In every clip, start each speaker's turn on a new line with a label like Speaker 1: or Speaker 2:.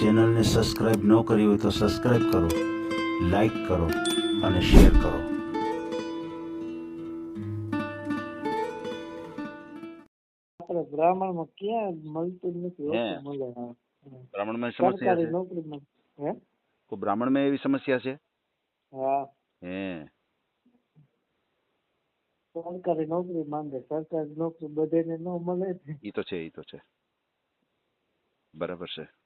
Speaker 1: ચેનલને સબસ્ક્રાઇબ ન કરી હોય તો સબસ્ક્રાઇબ કરો લાઈક કરો અને શેર કરો.
Speaker 2: આપણે બ્રાહ્મણમાં ક્યાં મળતું નથી
Speaker 3: હે.
Speaker 2: ઓછું મળે હા.
Speaker 3: બ્રાહ્મણમાં સમસ્યા છે?
Speaker 2: નોકરીમાં હે?
Speaker 3: તો બ્રાહ્મણમાં એવી સમસ્યા છે?
Speaker 2: હા.
Speaker 3: હે.
Speaker 2: સરકારી નોકરી માંગે સરકારી નોકરી બધાને ન મળે
Speaker 3: એ તો છે એ તો છે. બરાબર છે.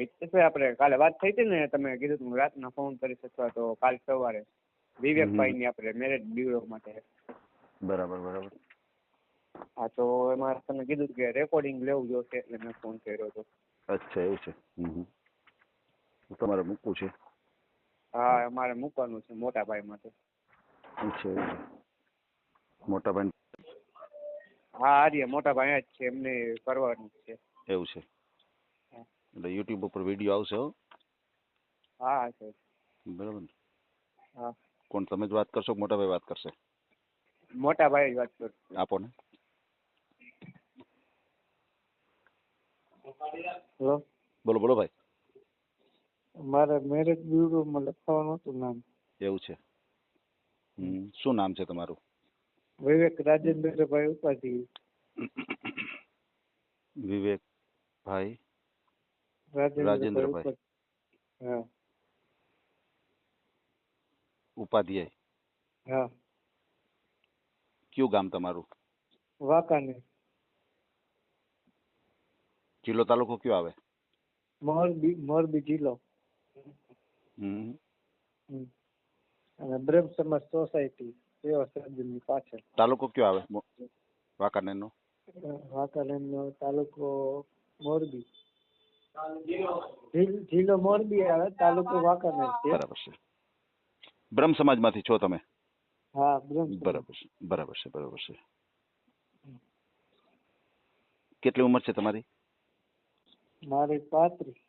Speaker 4: હિતેશભાઈ આપણે કાલે વાત થઈ હતી ને તમે કીધું તું રાતના ફોન કરી શકવા તો કાલ સવારે. વિવેકભાઈ ની આપણે મેરેજ બ્યુરો માટે.
Speaker 3: બરાબર બરાબર.
Speaker 4: હા તો એમાં તમે કીધું કે રેકોર્ડિંગ લેવું જોશે એટલે મેં ફોન કર્યો હતો.
Speaker 3: અચ્છા એવું છે. તમારે મૂકવું છે?
Speaker 4: હા અમારે મૂકવાનું છે મોટા ભાઈ માટે.
Speaker 3: અચ્છા મોટા ભાઈ
Speaker 4: હા આર્ય મોટા ભાઈ જ છે એમને કરવાનું છે.
Speaker 3: એવું છે. એટલે યુટ્યુબ ઉપર વીડિયો આવશે હો.
Speaker 4: હા સર
Speaker 3: બરાબર ને?
Speaker 4: હા.
Speaker 3: કોણ તમે જ વાત કરશો કે મોટા ભાઈ વાત કરશે?
Speaker 4: મોટા ભાઈ જ વાત કરશે
Speaker 3: આપો ને
Speaker 2: હેલો?
Speaker 3: બોલો બોલો ભાઈ.
Speaker 2: મારે મેરેજ બ્યુરોમાં લખવાનું હતું નામ.
Speaker 3: એવું છે. હમ શું નામ છે તમારું?
Speaker 2: વિવેક રાજેન્દ્રભાઈ ઉપાધિ
Speaker 3: વિવેક ભાઈ
Speaker 2: રાજેન્દ્રભાઈ. ઉપાધ્યાય. હા.
Speaker 3: ઉપાધ્યાય.
Speaker 2: હા.
Speaker 3: કયું ગામ તમારું?
Speaker 2: વાકાને
Speaker 3: જિલ્લો તાલુકો કયો આવે?
Speaker 2: મોરબી મોરબી જિલ્લો.
Speaker 3: હમ.
Speaker 2: અને બ્રહ્મ સમાજ સોસાયટી સેવા સદનની પાછળ.
Speaker 3: તાલુકો કયો આવે? વાંકાનેરનો?
Speaker 2: વાંકાનેરનો તાલુકો મોરબી. જિલ્લો મોરબી આવે તાલુકો વાંકાનેર છે.
Speaker 3: બરાબર છે. બ્રહ્મ સમાજમાંથી છો તમે?
Speaker 2: હા બ્રહ્મ
Speaker 3: બરાબર છે બરાબર છે બરાબર છે. કેટલી ઉંમર છે તમારી?
Speaker 2: મારી પાંત્રીસ.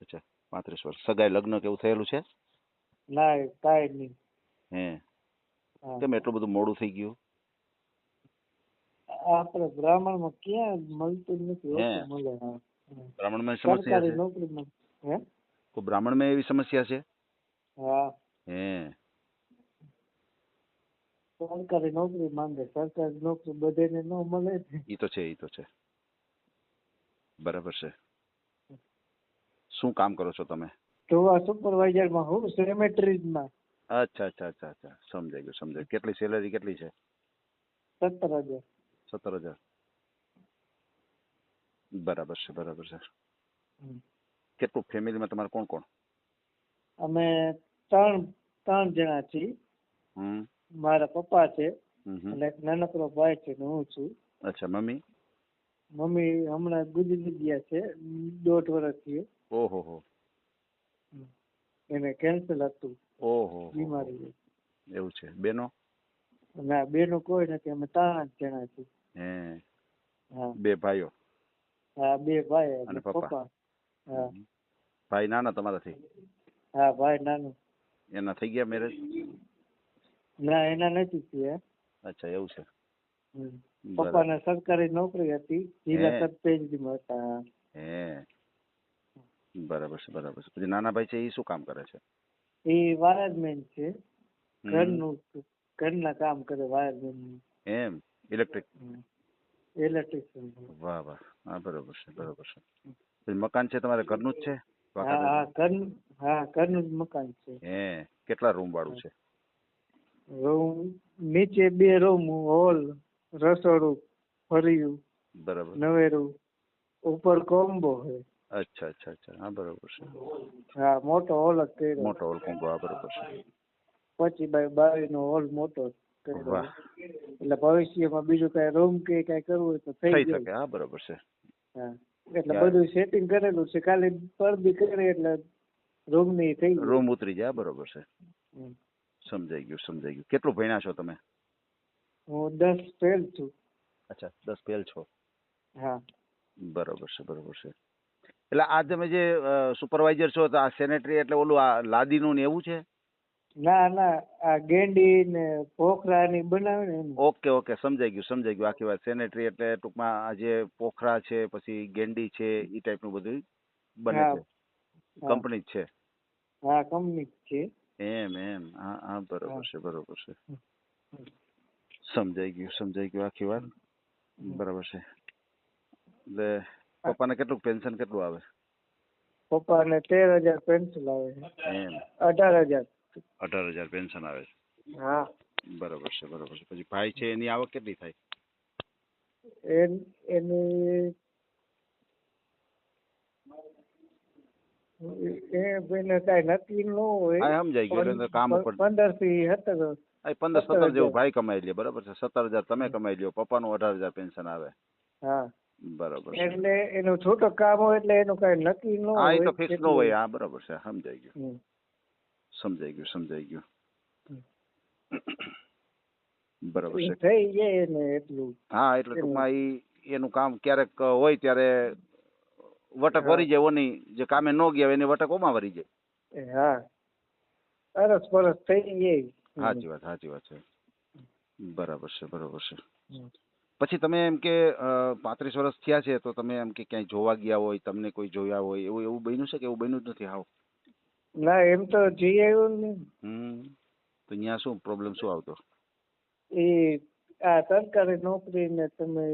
Speaker 3: અચ્છા પાંત્રીસ વર્ષ. સગાઈ લગ્ન કેવું થયેલું છે?
Speaker 2: ના કાંઈ નહીં.
Speaker 3: હે. કેમ એટલું બધું મોડું થઈ ગયું?
Speaker 2: આપણે બ્રાહ્મણમાં ક્યાં મળતું નથી મળે.
Speaker 3: બ્રાહ્મણમાં સમસ્યા છે?
Speaker 2: હે?
Speaker 3: તો બ્રાહ્મણમાં એવી સમસ્યા છે?
Speaker 2: હા.
Speaker 3: હે.
Speaker 2: સરકારી નોકરી માંગે? સરકારી નોકરી બધાને ન મળે
Speaker 3: એ તો છે એ તો છે. બરાબર છે. શું કામ કરો છો તમે?
Speaker 2: ધોવા સુપરવાઇઝરમાં હું સેમેટ્રીઝમાં
Speaker 3: અચ્છા અચ્છા અચ્છા અચ્છા. સમજાઈ ગયું સમજાઈ કેટલી સેલરી કેટલી છે?
Speaker 2: સત્તર હજાર.
Speaker 3: સત્તર હજાર. બરાબર છે બરાબર છે. કેટલું? ફેમિલીમાં તમારે કોણ કોણ
Speaker 2: અમે ત્રણ ત્રણ જણા છીએ. મારા પપ્પા છે. અને એક નાનકડો ભાઈ છે ને હું છું.
Speaker 3: અચ્છા મમ્મી?
Speaker 2: મમ્મી હમણાં ગુજરી ગયા છે દોઢ વર્ષ થયું.
Speaker 3: ઓહો હો.
Speaker 2: એને કેન્સર હતું.
Speaker 3: ઓહો.
Speaker 2: બીમારી
Speaker 3: એવું છે. બેનો?
Speaker 2: ના બેનો કોઈ નથી. અમે ત્રણ જણા છીએ.
Speaker 3: હા. બે ભાઈઓ?
Speaker 2: હા બે ભાઈ
Speaker 3: અને પપ્પા.
Speaker 2: હા.
Speaker 3: ભાઈ નાના તમારાથી
Speaker 2: હા ભાઈ નાનો.
Speaker 3: એના થઈ ગયા મેરેજ
Speaker 2: ના એના નથી થયા.
Speaker 3: અચ્છા એવું છે.
Speaker 2: પપ્પાને સરકારી નોકરી હતી જિલ્લા. સરપંચમાં હતા
Speaker 3: હે. બરાબર છે બરાબર છે. પછી નાના ભાઈ છે એ શું કામ કરે છે?
Speaker 2: એ વાયરમેન છે. ઘરનું ઘરના કામ કરે વાયરમેન
Speaker 3: એમ? ઇલેક્ટ્રિક?
Speaker 2: ઇલેક્ટ્રિશિયન
Speaker 3: વાહ વાહ. હા બરોબર છે બરોબર છે. મકાન છે તમારે ઘરનું જ છે?
Speaker 2: હા હા ઘર હા ઘરનું જ મકાન છે.
Speaker 3: હે કેટલા રૂમ વાળું છે?
Speaker 2: રૂમ નીચે બે રૂમ હોલ રસોડું ફર્યું
Speaker 3: બરાબર.
Speaker 2: નવેરું ઉપર કોમ્બો છે.
Speaker 3: અચ્છા અચ્છા અચ્છા. હા બરોબર છે.
Speaker 2: હા મોટો હોલ જ કર્યો.
Speaker 3: મોટો હોલ કોમ્બો હા બરોબર છે.
Speaker 2: પચીસ બાય બાવીસ નો હોલ મોટો કર્યો એટલે ભવિષ્યમાં બીજું કઈ રૂમ કે કઈ કરવું હોય તો થઈ
Speaker 3: થઈ શકે હા બરોબર છે.
Speaker 2: હા. એટલે બધું સેટિંગ કરેલું છે. ખાલી પરદી કરે એટલે રૂમની થઈ
Speaker 3: રૂમ ઉતરી જાય બરોબર છે. સમજાઈ ગયું સમજાઈ ગયું. કેટલું ભણ્યા છો તમે?
Speaker 2: હું દસ ફેલ છું.
Speaker 3: અચ્છા દસ ફેલ છો?
Speaker 2: હા.
Speaker 3: બરોબર છે બરોબર છે. એટલે આ તમે જે સુપરવાઇઝર છો તો આ સેનેટરી એટલે ઓલું આ લાદીનું ને એવું છે?
Speaker 2: ના ના આ ગેંડી ને પોખરા ની બનાવે ને
Speaker 3: ઓકે ઓકે સમજાઈ ગયું સમજાઈ ગયું. આખી વાત સેનેટરી એટલે ટૂંકમાં જે પોખરા છે પછી ગેંડી છે એ ટાઈપનું બધું બને છે. કંપની જ છે.
Speaker 2: હા કંપની જ છે.
Speaker 3: એમ એમ. હા હા બરોબર છે બરોબર છે. સમજાઈ ગયું સમજાઈ ગયું આખી વાત. બરાબર છે. એટલે પપ્પાને કેટલું પેન્શન કેટલું આવે?
Speaker 2: પપ્પા ને તેર હજાર પેન્સિલ આવે.
Speaker 3: એમ.
Speaker 2: અઢાર હજાર.
Speaker 3: અઢાર હજાર પેન્શન આવે છે.
Speaker 2: હા.
Speaker 3: બરોબર છે બરોબર છે. પછી ભાઈ છે એની આવક કેટલી થાય?
Speaker 2: એન- એ ભાઈને કાંઈ નક્કી ન હોય.
Speaker 3: હા સમજાઈ ગયું એટલે કામ ઉપર
Speaker 2: પંદરથી સત્તર
Speaker 3: આ પંદર
Speaker 2: સત્તર
Speaker 3: જેવું ભાઈ કમાઈ લે બરાબર છે. સત્તર હજાર તમે કમાઈ લ્યો પપ્પાનું અઢાર હજાર પેન્શન આવે.
Speaker 2: હા.
Speaker 3: બરોબર
Speaker 2: એટલે એનું છૂટક કામ હોય એટલે એનું કાંઈ નક્કી ન હોય
Speaker 3: તો ફિક્સ ન હોય હા બરોબર છે સમજાઈ ગયું. સમજાઈ ગયું સમજાઈ ગયું બરાબર છે.
Speaker 2: થઈ જાય ને એટલું.
Speaker 3: હા એટલે ટૂંકમાં એ એનું કામ ક્યારેક હોય ત્યારે વટક. વરી જાય ઓની જે કામે ન ગયા એની વટક ઓમાં વરી જાય.
Speaker 2: હા. સરસ પરસ થઈ જાય
Speaker 3: સાચી વાત સાચી વાત છે. બરાબર છે બરાબર છે. પછી તમે એમ કે પાંત્રીસ વર્ષ થયા છે તો તમે એમ કે ક્યાંય જોવા ગયા હોય તમને કોઈ જોયા હોય એવું એવું બન્યું છે કે એવું બન્યું જ નથી? હાવ.
Speaker 2: ના એમ તો જઈ આવ્યો ને
Speaker 3: હમ તો અહીંયા શું પ્રોબ્લેમ શું આવતો?
Speaker 2: એ આ સરકારી નોકરી ને તમે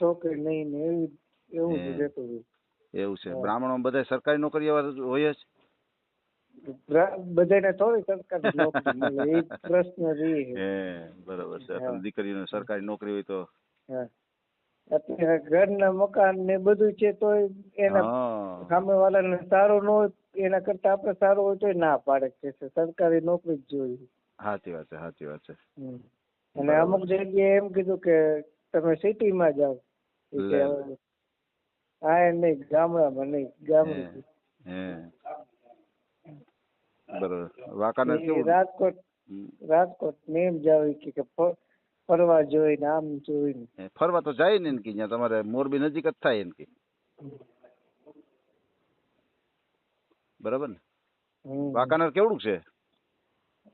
Speaker 2: છોકરી નહીં ને એવું એવું જ રહેતું હોય.
Speaker 3: એવું છે. બ્રાહ્મણો બધા સરકારી નોકરી હોય જ?
Speaker 2: બધાને થોડી સરકારી નોકરી મળે એ પ્રશ્ન રહી.
Speaker 3: હે બરાબર છે. દીકરીને સરકારી નોકરી હોય તો?
Speaker 2: અત્યારે અત્યારે ઘરના મકાન ને બધું છે તો એના સામે વાળાને સારું ન હોય એના કરતા આપણે સારું હોય તો ના પાડે કે છે સરકારી નોકરી જ જોઈએ.
Speaker 3: સાચી વાત છે સાચી વાત છે.
Speaker 2: અને અમુક જગ્યાએ એમ કીધું કે તમે સિટીમાં જાઓ. હા એ નહીં ગામડામાં નહીં ગામડું.
Speaker 3: બરોબર. વાંકાનેર કેવું?
Speaker 2: રાજકોટ. રાજકોટ ને એમ જાવ કે કે ફરવા જોઈને આમ જોઈને.
Speaker 3: ફરવા તો જાય ને કે તમારે મોરબી નજીક જ થાય એમ કે. બરાબર ને. વાંકાનેર કેવડું છે?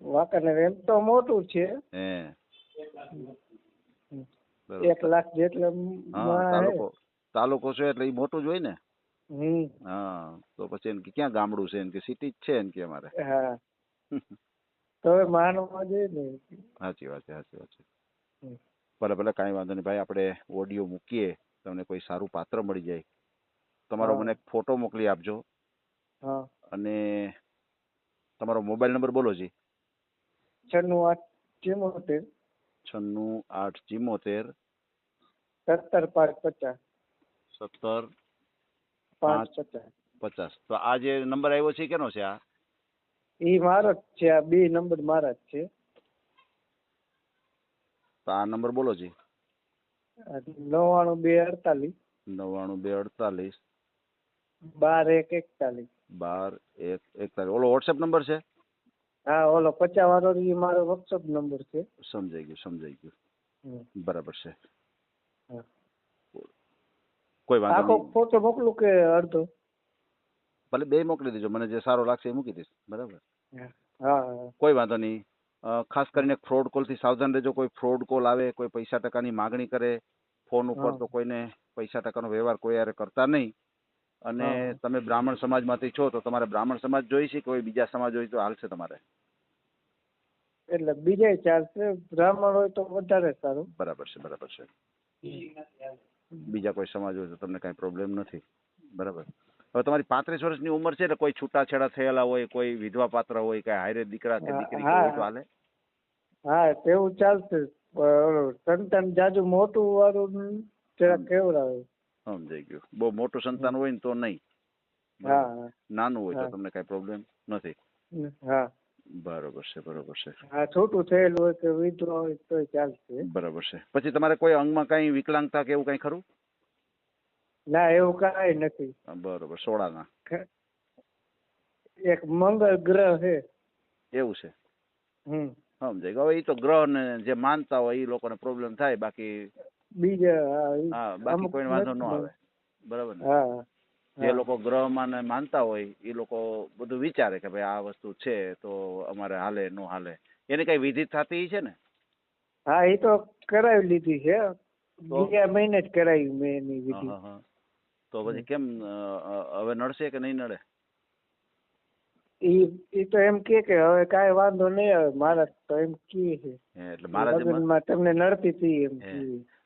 Speaker 2: વાંકાનેર એમ તો મોટું છે.
Speaker 3: હે.
Speaker 2: એક લાખ જેટલા.
Speaker 3: તાલુકો તાલુકો છે એટલે એ મોટું જ હોય ને? હા તો પછી એમ કે ક્યાં ગામડું છે? એમ કે સિટી જ છે એમ કે અમારે.
Speaker 2: હા. તો હવે માનવા જોઈએ ને.
Speaker 3: સાચી વાત છે સાચી વાત છે. ભલે ભલે કાંઈ વાંધો નહીં. ભાઈ આપણે ઓડિયો મૂકીએ. તમને કોઈ સારું પાત્ર મળી જાય. તમારો મને એક ફોટો મોકલી આપજો.
Speaker 2: હા.
Speaker 3: અને તમારો મોબાઈલ નંબર બોલો જી.
Speaker 2: છન્નું આઠ ચુમ્મોતેર
Speaker 3: છન્નું આઠ ચિમોતેર.
Speaker 2: સત્તર પાંચ પચાસ.
Speaker 3: સત્તર
Speaker 2: પાંચ પચાસ.
Speaker 3: પચાસ. તો આ જે નંબર આવ્યો છે કેનો છે આ?
Speaker 2: એ મારો જ છે આ બે નંબર મારા જ છે.
Speaker 3: તો આ નંબર બોલો જી.
Speaker 2: નવ્વાણું બે અડતાલીસ.
Speaker 3: નવ્વાણું બે અડતાલીસ.
Speaker 2: બાર એક એકતાલીસ.
Speaker 3: બાર એક એકતાલીસ ઓલો વોટ્સએપ નંબર છે?
Speaker 2: હા ઓલો પચાસ વાળો મારો વોટ્સએપ નંબર છે.
Speaker 3: સમજાઈ ગયું સમજાઈ ગયું. બરાબર છે. કોઈ વાંધો
Speaker 2: આખો ફોટો મોકલું કે અડધો?
Speaker 3: ભલે બે મોકલી દેજો મને જે સારો લાગશે એ મૂકી દઈશ. બરાબર?
Speaker 2: હા
Speaker 3: કોઈ વાંધો નહીં. ખાસ કરીને ફ્રોડ કોલથી સાવધાન રહેજો. કોઈ ફ્રોડ કોલ આવે કોઈ પૈસા ટકાની માગણી કરે ફોન ઉપર. તો કોઈને પૈસા ટકાનો વ્યવહાર કોઈ યારે કરતા નહીં. અને તમે બ્રાહ્મણ સમાજમાંથી છો તો તમારે બ્રાહ્મણ સમાજ જોઈ છે કે કોઈ બીજા સમાજ હોય તો હાલશે તમારે?
Speaker 2: એટલે બીજા ચાલશે બ્રાહ્મણ હોય તો વધારે સારું.
Speaker 3: બરાબર છે બરાબર છે. બીજા કોઈ સમાજ હોય તો તમને કાંઈ પ્રોબ્લેમ નથી. બરાબર. હવે તમારી પાંત્રીસ વર્ષની ઉંમર છે એટલે કોઈ છૂટાછેડા થયેલા હોય કોઈ વિધવા પાત્ર હોય કઈ હાયરે દીકરા કે દીકરી. હોય તો હાલે?
Speaker 2: હા તેવું ચાલશે. સંતાન જાજુ મોટું વાળું જરા કેવડાવે.
Speaker 3: સમજાઈ ગયું. બહુ મોટું સંતાન હોય ને તો નહીં. નાનું હોય તો તમને કઈ પ્રોબ્લેમ નથી.
Speaker 2: હા.
Speaker 3: બરોબર છે બરોબર છે.
Speaker 2: હા છોટું થયેલું હોય કે વિધવા હોય તો ચાલશે.
Speaker 3: બરોબર છે. પછી તમારે કોઈ અંગમાં કઈ વિકલાંગતા કે એવું કઈ ખરું?
Speaker 2: ના એવું કઈ નથી.
Speaker 3: બરોબર. સોળાના.
Speaker 2: એક મંગળ ગ્રહ છે.
Speaker 3: એવું છે.
Speaker 2: હમ.
Speaker 3: સમજાય ગયું. હવે એ તો ગ્રહ ને જે માનતા હોય એ લોકોને પ્રોબ્લેમ થાય. બાકી
Speaker 2: બીજા
Speaker 3: બાકી કોઈ વાંધો ન આવે. બરાબર. ને?
Speaker 2: હા
Speaker 3: જે. લોકો ગ્રહમાં ને માનતા હોય એ લોકો બધું વિચારે કે ભાઈ આ વસ્તુ છે તો અમારે હાલે નો હાલે. એની કઈ વિધિ થતી છે ને?
Speaker 2: હા એ તો કરાવી લીધી છે. બીજા મહિને જ કરાવી મેં એની વિધિ.
Speaker 3: તો પછી કેમ હવે નડશે કે નહીં નડે?
Speaker 2: ઈ ઈ તો એમ કે કે હવે કાંઈ વાંધો નહીં આવે મારા તો એમ કહે છે.
Speaker 3: એટલે મારા જે મત-
Speaker 2: લગ્નમાં તમને નડતી હતી એમ.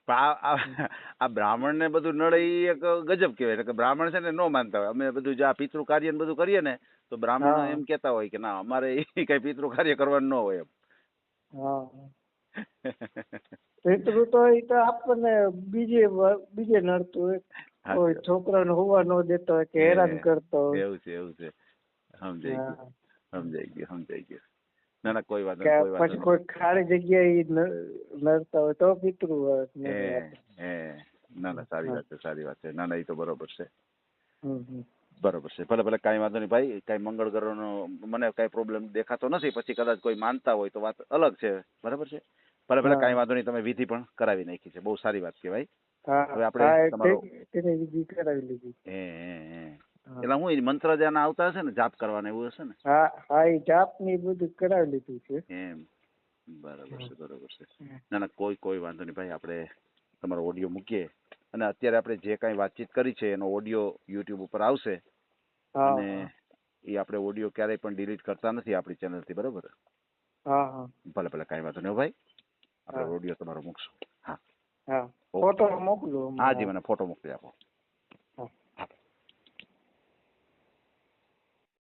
Speaker 3: પણ આ આ આ બ્રાહ્મણ ને બધું નડે એક ગજબ કહેવાય. એટલે કે બ્રાહ્મણ છે ને નો માનતા હોય. અમે બધું જે આ પિતૃ કાર્ય ને બધું કરીએ ને તો બ્રાહ્મણ એમ કેતા હોય કે ના અમારે એ કઈ પિતૃ કાર્ય કરવાનું ન હોય એમ.
Speaker 2: પિતૃ તો એ તો આપણને બીજે બીજે નડતું હોય. કોઈ છોકરાને હોવા ન દેતો હોય કે હેરાન કરતો હોય.
Speaker 3: એવું છે એવું છે. સમજાઈ ગયું. સમજાઈ ગયું સમજાઈ ગયું. ના ના કોઈ વાંધો કોઈ વાંધો
Speaker 2: પછી કોઈ ખાલી જગ્યાએ નડતા હોય તો પિતૃ હોય ને
Speaker 3: ના ના સારી વાત છે સારી વાત છે. ના ના એ તો બરોબર છે. બરોબર છે. ભલે ભલે કાંઈ વાંધો નહીં ભાઈ કાંઈ મંગળ ગ્રહનો મને કાંઈ પ્રોબ્લેમ દેખાતો નથી પછી કદાચ કોઈ માનતા હોય તો વાત અલગ છે. બરાબર છે? ભલે ભલે. કાંઈ વાંધો નહીં તમે વિધિ પણ કરાવી નાખી છે. બહુ સારી વાત કહેવાય. હવે આપણે તમારો-
Speaker 2: વિધિ કરાવી લીધી.
Speaker 3: હે હા. એટલે હું મંત્ર જ્યાં આવતા હશે ને જાપ કરવાના એવું હશે ને?
Speaker 2: હા હા એ જાપની બધું કરાવી લીધું છે.
Speaker 3: એમ. બરાબર છે બરાબર છે. ના ના કોઈ કોઈ વાંધો નહીં ભાઈ આપણે તમારો ઓડિયો મૂકીએ. અને અત્યારે આપણે જે કાંઈ વાતચીત કરી છે એનો ઓડિયો યુટ્યુબ ઉપર આવશે. અને એ આપણે ઓડિયો ક્યારેય પણ ડિલીટ કરતા નથી આપણી ચેનલથી બરોબર?
Speaker 2: હા હા.
Speaker 3: ભલે ભલે કાંઈ વાંધો નહીં ભાઈ. આપણે ઓડિયો તમારો મૂકશું. હા.
Speaker 2: હા. ફોટો મોકલો
Speaker 3: હા જી મને ફોટો મોકલી આપો.